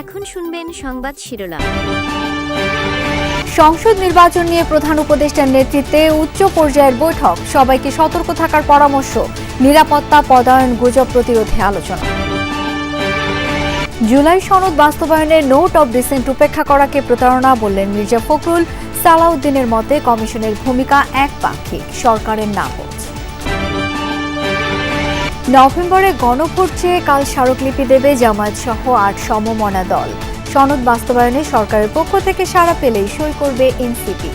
এখন শুনবেন সংবাদ শিরোনাম। সংসদ নির্বাচন নিয়ে প্রধান উপদেষ্টার নেতৃত্বে উচ্চ পর্যায়ের বৈঠক। সবাইকে সতর্ক থাকার পরামর্শ, নিরাপত্তা পদায়ন গুজব প্রতিরোধে আলোচনা। জুলাই সনদ বাস্তবায়নে নোট অব ডিসেন্ট উপেক্ষা করাকে প্রতারণা বললেন মির্জা ফখরুল। সালাউদ্দিনের মতে কমিশনের ভূমিকা একপাক্ষিক, সরকারের নাকচ নভেম্বরে গণভোট চেয়ে কাল স্মারকলিপি দেবে জামায়াত সহ আট সমমনা দল। সনদ বাস্তবায়নে সরকারের পক্ষ থেকে সাড়া পেলেই সই করবে এনসিপি।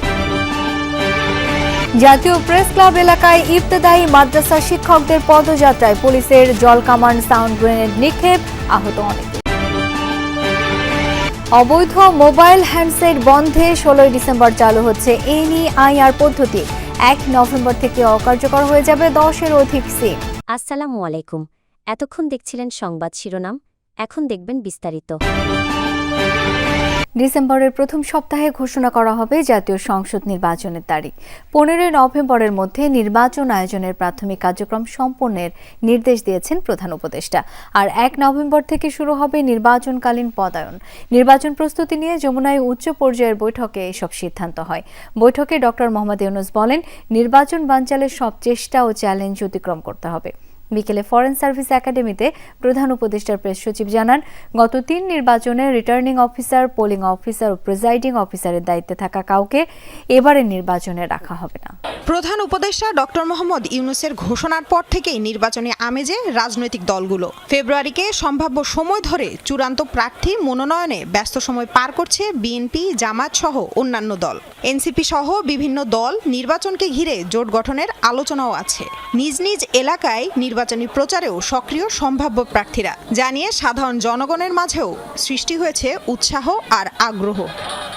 জাতীয় প্রেস ক্লাব এলাকায় ইবতেদায়ী মাদ্রাসা শিক্ষকদের পদযাত্রায় পুলিশের জল কামান সাউন্ড গ্রেনেড নিক্ষেপ, আহত অনেকে। অবৈধ মোবাইল হ্যান্ডসেট বন্ধে ষোলোই ডিসেম্বর চালু হচ্ছে এনইআইআর পদ্ধতি। এক নভেম্বর থেকে অকার্যকর হয়ে যাবে দশের অধিক সিম। আসসালামু আলাইকুম। এতক্ষণ দেখছিলেন সংবাদ শিরোনাম এখন দেখবেন বিস্তারিত। ডিসেম্বরের প্রথম সপ্তাহে ঘোষণা করা হবে জাতীয় সংসদ নির্বাচনের তারিখ। পনেরোই নভেম্বরের মধ্যে নির্বাচন আয়োজনের প্রাথমিক কার্যক্রম সম্পন্নের নির্দেশ দিয়েছেন প্রধান উপদেষ্টা। আর এক নভেম্বর থেকে শুরু হবে নির্বাচনকালীন পদায়ন। নির্বাচন প্রস্তুতি নিয়ে যমুনায় উচ্চ পর্যায়ের বৈঠকে এসব সিদ্ধান্ত হয়। বৈঠকে ডক্টর মোহাম্মদ ইউনুস বলেন, নির্বাচন বানচালের সব চেষ্টা ও চ্যালেঞ্জ অতিক্রম করতে হবে। বিকেলে ফরেন সার্ভিস একাডেমিতে প্রধান উপদেষ্টার প্রেস সচিব জানান, গত তিন নির্বাচনে রিটার্নিং অফিসার, পোলিং অফিসার ও প্রিজাইডিং অফিসারের দায়িত্বে থাকা কাউকে এবারের নির্বাচনে রাখা হবে না। প্রধান উপদেষ্টা ডক্টর মোহাম্মদ ইউনুসের ঘোষণার পর থেকেই নির্বাচনী আমেজে রাজনৈতিক দলগুলো। ফেব্রুয়ারিকে সম্ভাব্য সময় ধরে চূড়ান্ত প্রার্থী মনোনয়নে ব্যস্ত সময় পার করছে বিএনপি জামাত সহ অন্যান্য দল। এনসিপি সহ বিভিন্ন দল নির্বাচনকে ঘিরে জোট গঠনের আলোচনাও আছে। নিজ নিজ এলাকায় নির্বাচনী প্রচারেও সক্রিয় সম্ভাব্য প্রার্থীরা। জানিয়ে সাধারণ জনগণের মাঝেও সৃষ্টি হয়েছে উৎসাহ আর আগ্রহ।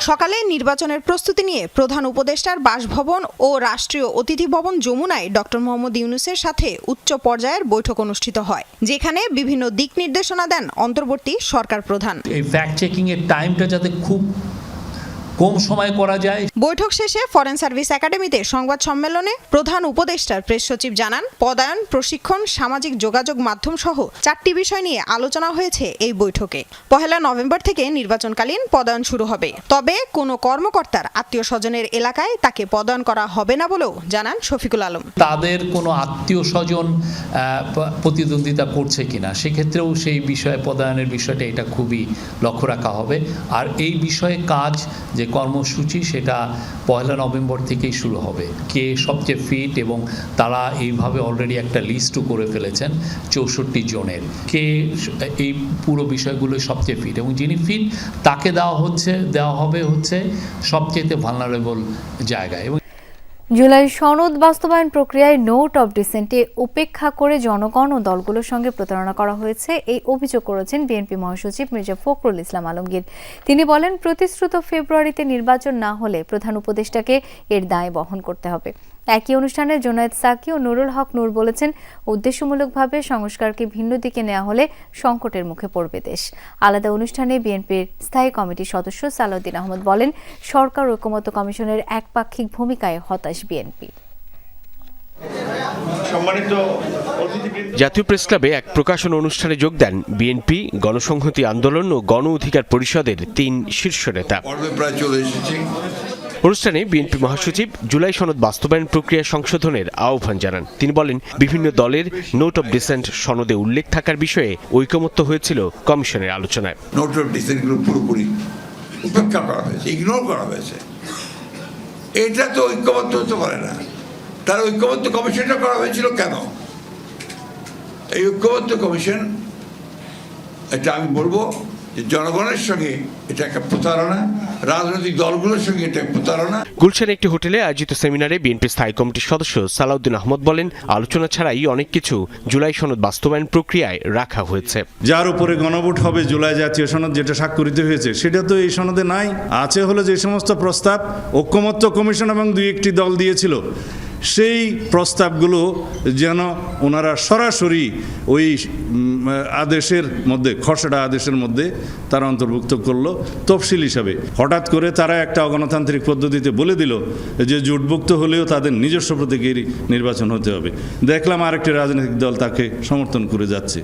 সকালে নির্বাচনের প্রস্তুতি নিয়ে প্রধান উপদেষ্টার বাসভবন ও রাষ্ট্রীয় অতিথি ভবন যমুনায় ডক্টর মোহাম্মদ ইউনুসের সাথে উচ্চ পর্যায়ের বৈঠক অনুষ্ঠিত হয়, যেখানে বিভিন্ন দিক নির্দেশনা দেন অন্তর্বর্তী সরকার প্রধান। এই ফ্যাক্ট চেকিং এর টাইমটা যাতে খুব কম সময় করা যায়? বৈঠক শেষে ফরেন সার্ভিস একাডেমিতে সংবাদ সম্মেলনে প্রধান উপদেষ্টার প্রেস সচিব জানান পদায়ন প্রশিক্ষণ সামাজিক যোগাযোগ মাধ্যম সহ চারটি বিষয় নিয়ে আলোচনা হয়েছে এই বৈঠকে। পহেলা নভেম্বর থেকে নির্বাচনকালীন পদায়ন শুরু হবে। তবে কোনো কর্মকর্তার আত্মীয় স্বজনের এলাকায় তাকে পদায়ন করা হবে না বলেও জানান শফিকুল আলম। তাদের কোনো আত্মীয় স্বজন প্রতিদ্বন্দ্বিতা করছে কিনা সেক্ষেত্রেও সেই বিষয়ে পদায়নের বিষয়টা এটা খুবই লক্ষ্য রাখা হবে। আর এই বিষয়ে কাজ যে কর্মসূচি সেটা পয়লা নভেম্বর থেকেই শুরু হবে। কে সবচেয়ে ফিট এবং তারা এইভাবে অলরেডি একটা লিস্টও করে ফেলেছেন চৌষট্টি জনের। কে এই পুরো বিষয়গুলো সবচেয়ে ফিট এবং যিনি ফিট তাকে দেওয়া হচ্ছে, দেওয়া হবে হচ্ছে সবচেয়ে ভালনারেবল জায়গায়। এবং জুলাই সনদ বাস্তবায়ন প্রক্রিয়ায় নোট অব ডিসেন্টে উপেক্ষা করে জনগণ ও দলগুলোর সঙ্গে প্রতারণা করা হয়েছে। এই অভিযোগ করেছেন বিএনপি মহাসচিব মির্জা ফখরুল ইসলাম আলমগীর। তিনি বলেন, প্রতিশ্রুত ফেব্রুয়ারিতে নির্বাচন না হলে প্রধান উপদেষ্টাকে এর দায় বহন করতে হবে। একই অনুষ্ঠানে জোনায়েদ সাকি ও নুরুল হক নূর বলেছেন উদ্দেশ্যমূলকভাবে সংস্কারকে ভিন্ন দিকে নেওয়া হলে সংকটের মুখে পড়বে দেশ। আলাদা অনুষ্ঠানে বিএনপির স্থায়ী কমিটির সদস্য সালাউদ্দিন আহমদ বলেন সরকার ঐকমত্য কমিশনের একপাক্ষিক ভূমিকায় হতাশ বিএনপি। জাতীয় প্রেস ক্লাবে এক প্রকাশন অনুষ্ঠানে যোগ দেন বিএনপি গণসংহতি আন্দোলন ও গণ অধিকার পরিষদের তিন শীর্ষ নেতা। প্রায় চলে এসেছি। অনুষ্ঠানে বিএনপি মহাসচিব জুলাই সনদ বাস্তবায়ন প্রক্রিয়া সংশোধনের আহ্বান জানান। তিনি বলেন, বিভিন্ন দলের নোট অব ডিসেন্ট সনদে উল্লেখ থাকার বিষয়ে ঐকমত্য হয়েছিল কমিশনের আলোচনায়। নোট অফ ডিসেন্টগুলো পুরোপুরি উপেক্ষা করা হয়েছে ইগনোর করা হয়েছে। এটা তো ঐক্যবদ্ধ হতে পারে না। তার ঐক্যবদ্ধ কমিশনটা করা হয়েছিল কেন? এই ঐক্যবদ্ধ কমিশন, এটা আমি বলব জনগণের সঙ্গে এটা একটা প্রতারণা রাজনৈতিক দলগুলোর সঙ্গে এটা প্রতারণা। গুলশানে একটি হোটেলে আয়োজিত সেমিনারে বিএনপি স্থায়ী কমিটির সদস্য সালাউদ্দিন আহমদ বলেন আলোচনা ছাড়াই অনেক কিছু জুলাই সনদ বাস্তবায়ন প্রক্রিয়ায় রাখা হয়েছে। যার উপরে গণভোট হবে জুলাই জাতীয় সনদ যেটা স্বাক্ষরিত হয়েছে সেটা তো এই সনদে নাই। আছে হলো যে সমস্ত প্রস্তাব ঐক্যমত্য কমিশন এবং দুই একটি দল দিয়েছিল সেই প্রস্তাবগুলো যেন ওনারা সরাসরি ওই আদেশের মধ্যে, খসড়া আদেশের মধ্যে তারা অন্তর্ভুক্ত করল তফসিল হিসাবে। হঠাৎ করে তারা একটা অগণতান্ত্রিক পদ্ধতিতে বলে দিল যে জোটভুক্ত হলেও তাদের নিজস্ব প্রতীকেরই নির্বাচন হতে হবে। দেখলাম আরেকটি রাজনৈতিক দল তাকে সমর্থন করে যাচ্ছে।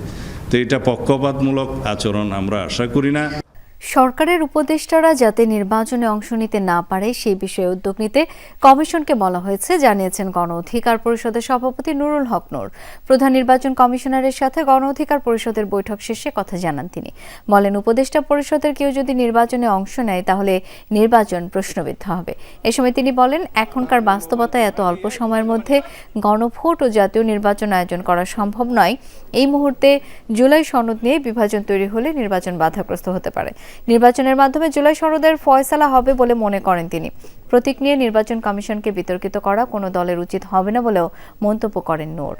তো এটা পক্ষপাতমূলক আচরণ আমরা আশা করি না। সরকারের উপদেষ্টারা যাতে নির্বাচনে অংশ নিতে না পারে সেই বিষয়ে উদ্যোগ নিতে কমিশনকে বলা হয়েছে, জানিয়েছেন গণ অধিকার পরিষদের সভাপতি নুরুল হক নূর। প্রধান নির্বাচন কমিশনারের সাথে গণ অধিকার পরিষদের বৈঠক শেষে কথা জানান তিনি। বলেন, উপদেষ্টা পরিষদের কেউ যদি নির্বাচনে অংশ নেয়, তাহলে নির্বাচন প্রশ্নবিদ্ধ হবে। এ সময় তিনি বলেন, এখনকার বাস্তবতায় এত অল্প সময়ের মধ্যে গণভোট ও জাতীয় নির্বাচন আয়োজন করা সম্ভব নয়। এই মুহূর্তে জুলাই সনদ নিয়ে বিভাজন তৈরি হলে নির্বাচন বাধাগ্রস্ত হতে পারে। নির্বাচনের মাধ্যমে জুলাই সনদের ফয়সালা হবে বলে মনে করেন তিনি। প্রতীক নিয়ে নির্বাচন কমিশনকে বিতর্কিত করা কোনো দলের উচিত হবে না বলেও মন্তব্য করেন নূর।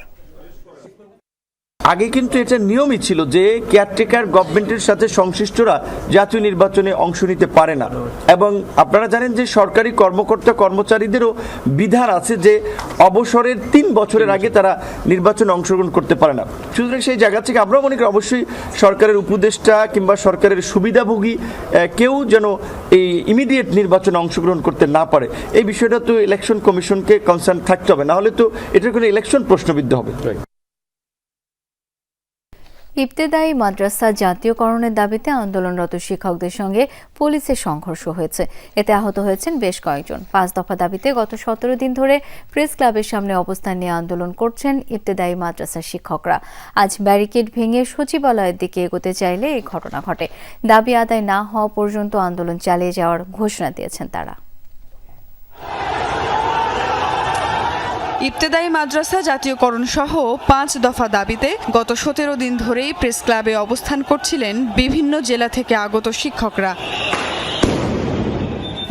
আগে কিন্তু এটা নিয়মই ছিল যে কেয়ারটেকার গভর্নমেন্টের সাথে সংশ্লিষ্টরা জাতীয় নির্বাচনে অংশ নিতে পারে না। এবং আপনারা জানেন যে সরকারি কর্মকর্তা কর্মচারীদেরও বিধান আছে যে অবসরের তিন বছরের আগে তারা নির্বাচনে অংশগ্রহণ করতে পারে না। সুতরাং সেই জায়গা থেকে আমরাও মনে করি অবশ্যই সরকারের উপদেষ্টা কিংবা সরকারের সুবিধাভোগী কেউ যেন এই ইমিডিয়েট নির্বাচনে অংশগ্রহণ করতে না পারে। এই বিষয়টা তো ইলেকশন কমিশনকে কনসার্ন থাকতে হবে। নাহলে তো এটার কোনো ইলেকশন প্রশ্নবিদ্ধ হবে। ইবতেদায়ী মাদ্রাসা জাতীয়করণের দাবিতে আন্দোলনরত শিক্ষকদের সঙ্গে পুলিশের সংঘর্ষ হয়েছে। এতে আহত হয়েছেন বেশ কয়েকজন। পাঁচ দফা দাবিতে গত সতেরো দিন ধরে প্রেস ক্লাবের সামনে অবস্থান নিয়ে আন্দোলন করছেন ইবতেদায়ী মাদ্রাসার শিক্ষকরা। আজ ব্যারিকেড ভেঙে সচিবালয়ের দিকে এগোতে চাইলে এই ঘটনা ঘটে। দাবি আদায় না হওয়া পর্যন্ত আন্দোলন চালিয়ে যাওয়ার ঘোষণা দিয়েছেন তারা। ইবতেদায়ী মাদ্রাসা জাতীয়করণ সহ পাঁচ দফা দাবিতে গত সতেরো দিন ধরেই প্রেস ক্লাবে অবস্থান করছিলেন বিভিন্ন জেলা থেকে আগত শিক্ষকরা।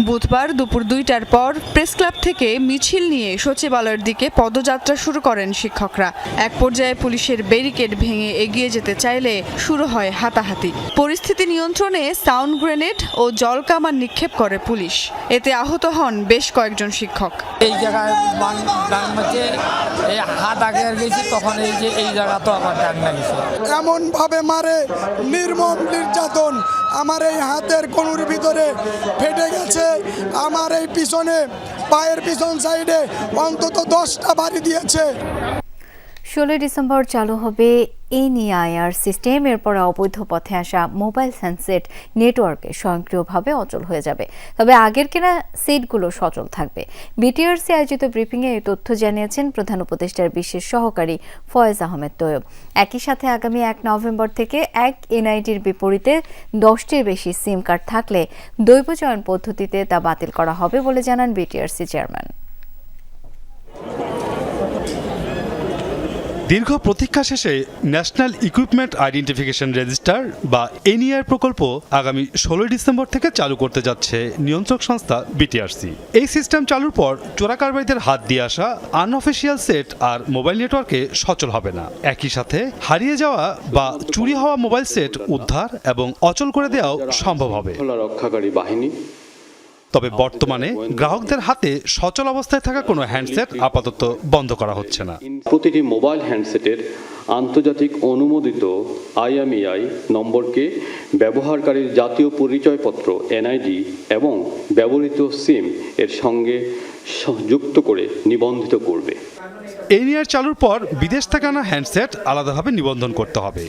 বুধবার দুপুর দুইটার পর প্রেস ক্লাব থেকে মিছিল নিয়ে সচিবালয়ের দিকে পদযাত্রা শুরু করেন শিক্ষকরা। এক পর্যায়ে পুলিশের ব্যারিকেড ভেঙে এগিয়ে যেতে চাইলে শুরু হয় হাতাহাতি। পরিস্থিতি নিয়ন্ত্রণে সাউন্ড গ্রেনেড ও জলকামান নিক্ষেপ করে পুলিশ। এতে আহত হন বেশ কয়েকজন শিক্ষক। এই জায়গায় হাত আগে আর গেছি তখন এই যে এই জায়গা তো আমার ডান এমন ভাবে মারে নির্মম নির্যাতন। আমার এই হাতের কনুর ভিতরে ফেটে গেছে। আমার এই পিছনে পায়ের পিছন সাইডে অন্তত দশটা বাড়ি দিয়েছে। ষোলোই ডিসেম্বর চালু হবে এনইআইআর সিস্টেম এরপরে অবৈধ পথে আসা মোবাইল হ্যান্ডসেট নেটওয়ার্কে স্বয়ংক্রিয়ভাবে অচল হয়ে যাবে। তবে আগের কেনা সেটগুলো সচল থাকবে। বিটিআরসি আয়োজিত ব্রিফিংয়ে এই তথ্য জানিয়েছেন প্রধান উপদেষ্টার বিশেষ সহকারী ফয়েজ আহমেদ তৈয়ব। একই সাথে আগামী এক নভেম্বর থেকে এক এনআইটির বিপরীতে দশটির বেশি সিম কার্ড থাকলে দৈব চয়ন পদ্ধতিতে তা বাতিল করা হবে বলে জানান বিটিআরসি চেয়ারম্যান। দীর্ঘ প্রতীক্ষা শেষে ন্যাশনাল ইকুইপমেন্ট আইডেন্টিফিকেশন রেজিস্টার বা এনইআর প্রকল্প আগামী ষোলোই ডিসেম্বর থেকে চালু করতে যাচ্ছে নিয়ন্ত্রক সংস্থা বিটিআরসি। এই সিস্টেম চালুর পর চোরাকারবারীদের হাত দিয়ে আসা আনঅফিসিয়াল সেট আর মোবাইল নেটওয়ার্কে সচল হবে না। একই সাথে হারিয়ে যাওয়া বা চুরি হওয়া মোবাইল সেট উদ্ধার এবং অচল করে দেওয়াও সম্ভব হবে। রক্ষাকারী বাহিনী তবে বর্তমানে গ্রাহকদের হাতে সচল অবস্থায় থাকা কোনো হ্যান্ডসেট আপাতত বন্ধ করা হচ্ছে না। প্রতিটি মোবাইল হ্যান্ডসেটের আন্তর্জাতিক অনুমোদিত আইএমইআই নম্বরকে ব্যবহারকারীর জাতীয় পরিচয়পত্র এনআইডি এবং ব্যবহৃত সিম এর সঙ্গে যুক্ত করে নিবন্ধিত করবে। এনইআর চালুর পর বিদেশ থেকে আনা হ্যান্ডসেট আলাদাভাবে নিবন্ধন করতে হবে।